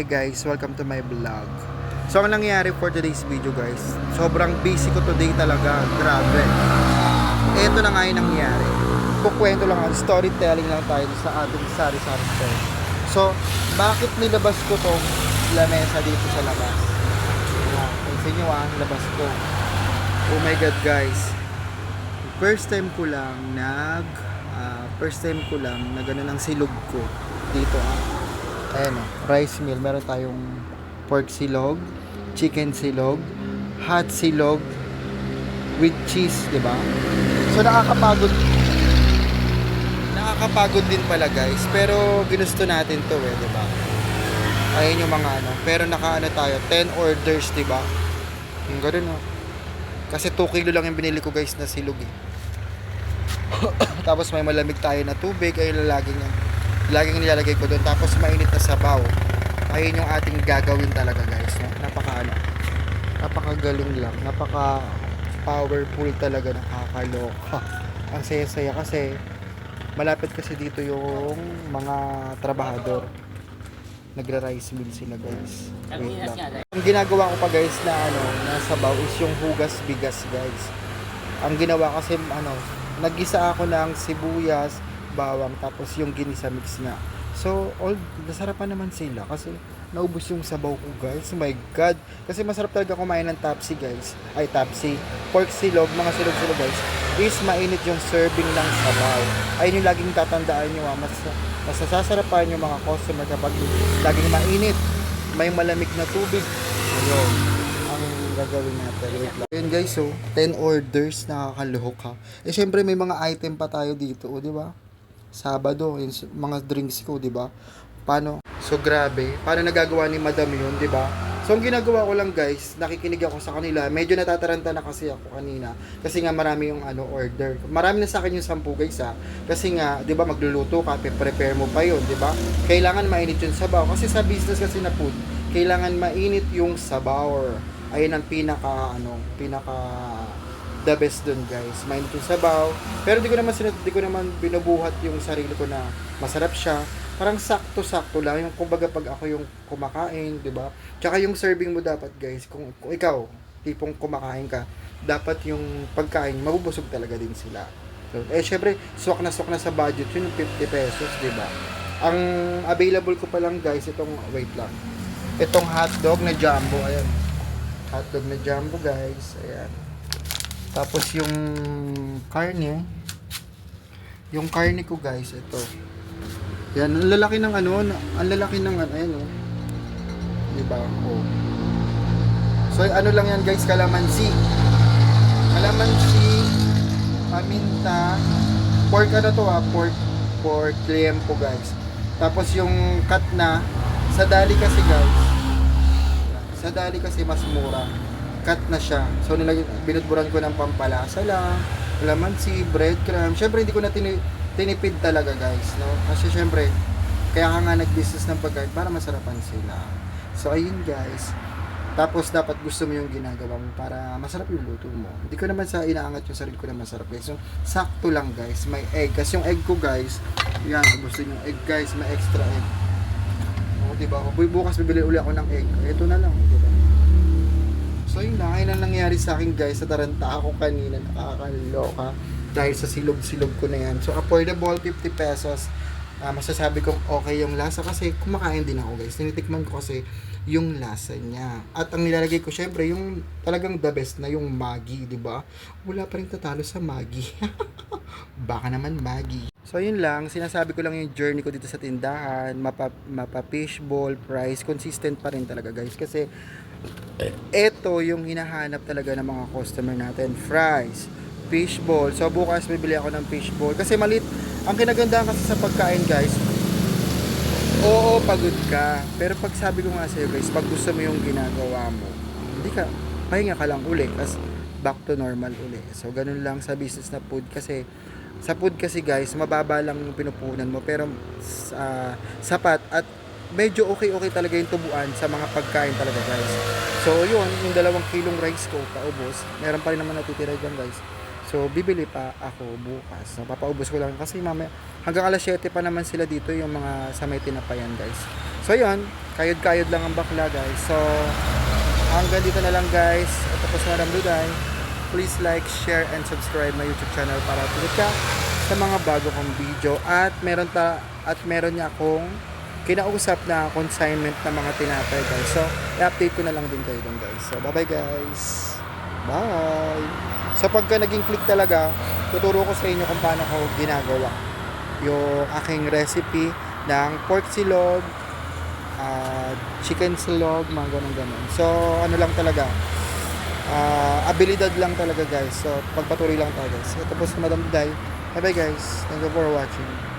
Hi guys, welcome to my vlog. So ang nangyayari for today's video guys, sobrang busy ko today talaga, grabe. Ito na nga yung nangyayari. Kukwento lang ang storytelling lang tayo sa ating sari-sari store. So, bakit nilabas ko tong lamesa dito sa labas? Ayan, Pansin nyo ah, labas ko. Oh my god guys. First time ko lang nag ah, first time ko lang na gano'n ang silog ko dito ah. Ayan oh, rice meal. Meron tayong pork silog, chicken silog, hot silog with cheese, di ba? So nakakapagod nakakapagod din pala guys, pero ginusto natin to eh, di ba? Ayun yung mga ano, pero nakaano tayo, 10 orders, di ba? Yung ganun oh. Kasi 2 kilo lang yung binili ko guys na silog eh. Tapos may malamig tayo na tubig, ayun ang laging laging nilalagay ko doon. Tapos mainit na sabaw. Ayun yung ating gagawin talaga guys. No? Napaka ano, napakagaling lang. Napaka powerful talaga nakakaloka. Ang saya-saya kasi malapit kasi dito yung mga trabahador. Nagra-rice mill sila guys. Wait lang. Ang ginagawa ko pa guys na ano, na sabaw is yung hugas bigas guys. Ang ginawa kasi ano, nagisa ako ng sibuyas, bawang, tapos yung ginisa mix nga. So, all, nasarapan naman sila kasi naubos yung sabaw ko guys. My God. Kasi masarap talaga kumain ng tapsi guys. Ay, tapsi. Pork silog, mga silog-silog guys. Is mainit yung serving ng sabaw. Ayun yung laging tatandaan nyo ah. Mas, mas nasasarapan yung mga customer kapag laging mainit. May malamig na tubig. Ayun. Ang gagawin natin. Wait lang. Ayun guys, so 10 orders nakakaluhok ha. Eh syempre may mga item pa tayo dito, oh, di ba? Sabado, yung mga drinks ko, di ba? Paano? So grabe, paano nagagawa ni Madam yun, di ba? So ang ginagawa ko lang guys, nakikinig ako sa kanila. Medyo natataranta na kasi ako kanina kasi nga marami yung ano order. Marami na sa akin yung 10 guys ha. Kasi nga, 'di ba, magluluto ka, prepare mo pa 'yon, 'di ba? Kailangan mainit yung sabaw kasi sa business kasi na food, kailangan mainit yung sabaw. Ayun ang pinaka ano, pinaka the best dun guys. Mainit yung sabaw. Pero di ko naman sinat, di ko naman binubuhat yung sarili ko na masarap siya. Parang sakto-sakto lang. Yung kumbaga pag ako yung kumakain, di ba? Tsaka yung serving mo dapat guys, kung, kung ikaw, tipong kumakain ka, dapat yung pagkain, mabubusog talaga din sila. So, eh, syempre, swak na swak na sa budget yun, yung 50 pesos, di ba? Ang available ko pa lang guys, itong, wait lang. Itong hotdog na jumbo, ayan. Hotdog na jumbo guys, ayan. Tapos yung karne, yung karne ko guys, ito. Yan, ang lalaki ng ano, ang lalaki ng ano, ayan oh. Diba? Oh. So ano lang yan guys, kalamansi. Kalamansi, paminta, pork ano to ah, pork, pork liempo guys. Tapos yung cut na, sa dali kasi guys, sa dali kasi mas mura. Cut na siya. So nilag binudburan ko ng pampalasa lang, lamansi, breadcrumb. Syempre hindi ko na tini- tinipid talaga guys, no? Kasi syempre kaya ka nga nag-business ng pagkain para masarapan sila. So ayun guys. Tapos dapat gusto mo yung ginagawa mo para masarap yung luto mo. Hindi ko naman sa inaangat yung sarili ko na masarap guys. So sakto lang guys. May egg. Kasi yung egg ko guys, yan, gusto nyo egg guys, may extra egg. O, diba? Bukas bibili uli ako ng egg. Ito na lang, diba? So yun lang, ayun ang nangyari sa akin guys. Sa taranta ako kanina, nakakaloka. Dahil sa silog-silog ko na yan. So affordable, 50 pesos. Ah, masasabi kong okay yung lasa kasi kumakain din ako guys. Tinitikman ko kasi yung lasa niya. At ang nilalagay ko syempre yung talagang the best na yung Maggi, di ba? Wala pa rin tatalo sa Maggi. Baka naman Maggi. So yun lang, sinasabi ko lang yung journey ko dito sa tindahan, mapa, mapa fishball, price, consistent pa rin talaga guys. Kasi ito yung hinahanap talaga ng mga customer natin. Fries, fishball. So bukas bibili ako ng fishball. Kasi malit, ang kinagandahan kasi sa pagkain guys, oo, pagod ka. Pero pag sabi ko nga sa'yo guys, pag gusto mo yung ginagawa mo, hindi ka, pahinga ka lang uli. Tapos back to normal uli. So ganun lang sa business na food kasi sa food kasi guys, mababa lang yung pinupunan mo pero ah, sapat at medyo okay-okay talaga yung tubuan sa mga pagkain talaga guys. So yun, yung dalawang kilong rice ko paubos, meron pa rin naman natitira dyan guys. So, bibili pa ako bukas. So, papaubos ko lang kasi mamaya hanggang alas 7 pa naman sila dito yung mga sa may tinapayan guys. So, yun. Kayod-kayod lang ang bakla guys. So, hanggang dito na lang guys. Ito po sa Madam. Please like, share, and subscribe my YouTube channel para tulad ka sa mga bago kong video. At meron ta at meron niya akong kinausap na consignment ng mga tinapay guys. So, i-update ko na lang din kayo guys. So, bye-bye guys. Bye! So, pagka naging click talaga, tuturo ko sa inyo kung paano ko ginagawa yung aking recipe ng pork silog, ah, chicken silog, mga ganun ganun. So, ano lang talaga, ah, abilidad lang talaga guys. So, pagpatuloy lang tayo guys. Ito po si Madam Day. Bye bye guys. Thank you for watching.